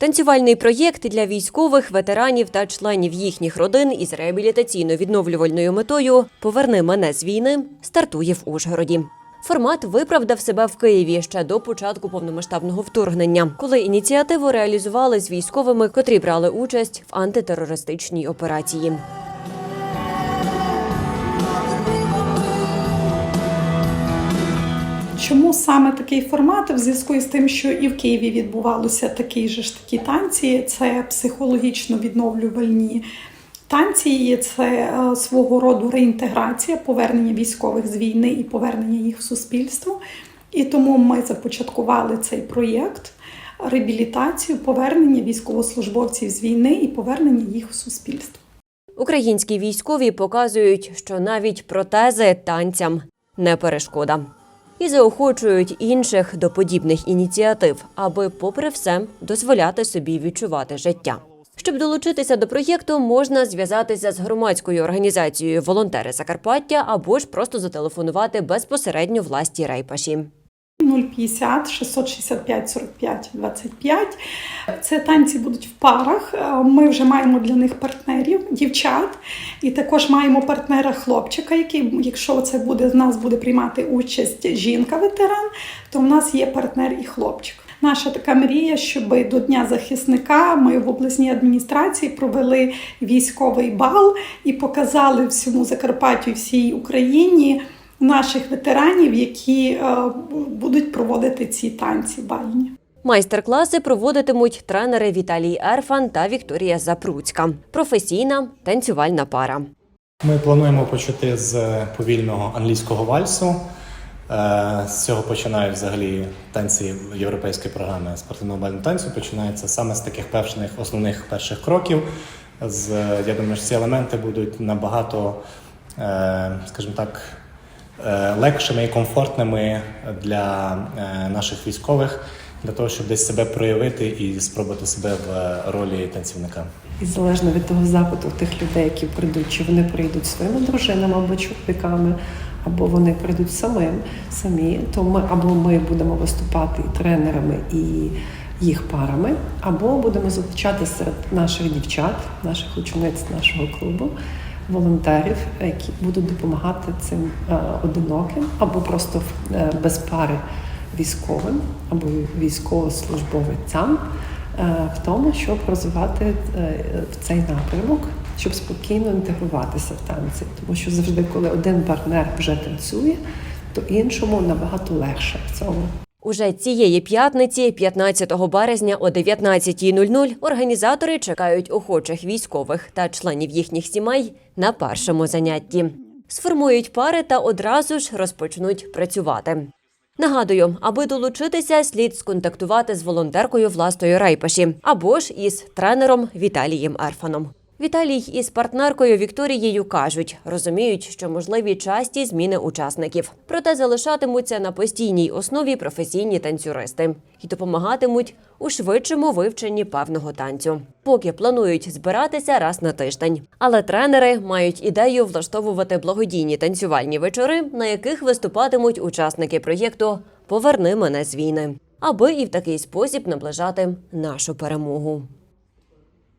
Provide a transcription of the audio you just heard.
Танцювальний проєкт для військових, ветеранів та членів їхніх родин із реабілітаційно-відновлювальною метою Поверни мене з війни стартує в Ужгороді. Формат виправдав себе в Києві ще до початку повномасштабного вторгнення, коли ініціативу реалізували з військовими, котрі брали участь в антитерористичній операції. Чому саме такий формат? В зв'язку із тим, що і в Києві відбувалося такі ж такі танці, це психологічно відновлювальні танці, це е, свого роду реінтеграція, повернення військових з війни і повернення їх в суспільство. І тому ми започаткували цей проєкт реабілітацію, повернення військовослужбовців з війни і повернення їх в суспільство. Українські військові показують, що навіть протези танцям не перешкода. І заохочують інших до подібних ініціатив, аби, попри все, дозволяти собі відчувати життя. Щоб долучитися до проєкту, можна зв'язатися з громадською організацією Волонтери Закарпаття або ж просто зателефонувати безпосередньо власті райпаші. 050 665 45 25. Це танці будуть в парах. Е, Ми вже маємо для них партнерів, дівчат, і також маємо партнера хлопчика, який, якщо це буде в нас буде приймати участь жінка-ветеран, то в нас є партнер і хлопчик. Наша така мрія, щоб до Дня захисника ми в обласній адміністрації провели військовий бал і показали всьому Закарпаттю і всій Україні наших ветеранів, які е, будуть проводити ці танці бальні. Майстер-класи проводитимуть тренери Віталій Ерфан та Вікторія Запруцька. Професійна танцювальна пара. Ми плануємо почати з повільного англійського вальсу. Е, З цього починають взагалі танці європейської програми спортивного бального танцю. Починається саме з таких перших основних перших кроків. З я думаю, що ці елементи будуть набагато, е, скажімо так, легшими і комфортними для е, наших військових, для того, щоб десь себе проявити і спробувати себе в ролі танцівника. І залежно від того запиту тих людей, які прийдуть, чи вони прийдуть своїми дружинами або чоловіками, або вони прийдуть самим самі, то ми або ми будемо виступати тренерами і їх парами, або будемо залучати серед наших дівчат, наших учениць нашого клубу. Волонтерів, які будуть допомагати цим е, одиноким або просто е, без пари військовим або військовослужбовцям е, в тому, щоб розвивати в цей напрямок, щоб спокійно інтегруватися в танці. Тому що завжди, коли один партнер вже танцює, то іншому набагато легше в цьому. Уже цієї п'ятниці, 15 березня о 19.00, організатори чекають охочих військових та членів їхніх сімей на першому занятті. Сформують пари та одразу ж розпочнуть працювати. Нагадую, аби долучитися, слід сконтактувати з волонтеркою власної райпаші або ж із тренером Віталієм Ерфаном. Віталій із партнеркою Вікторією кажуть, розуміють, що можливі часті зміни учасників, проте залишатимуться на постійній основі професійні танцюристи і допомагатимуть у швидшому вивченні певного танцю. Поки планують збиратися раз на тиждень. Але тренери мають ідею влаштовувати благодійні танцювальні вечори, на яких виступатимуть учасники проєкту Поверни мене з війни, аби і в такий спосіб наближати нашу перемогу.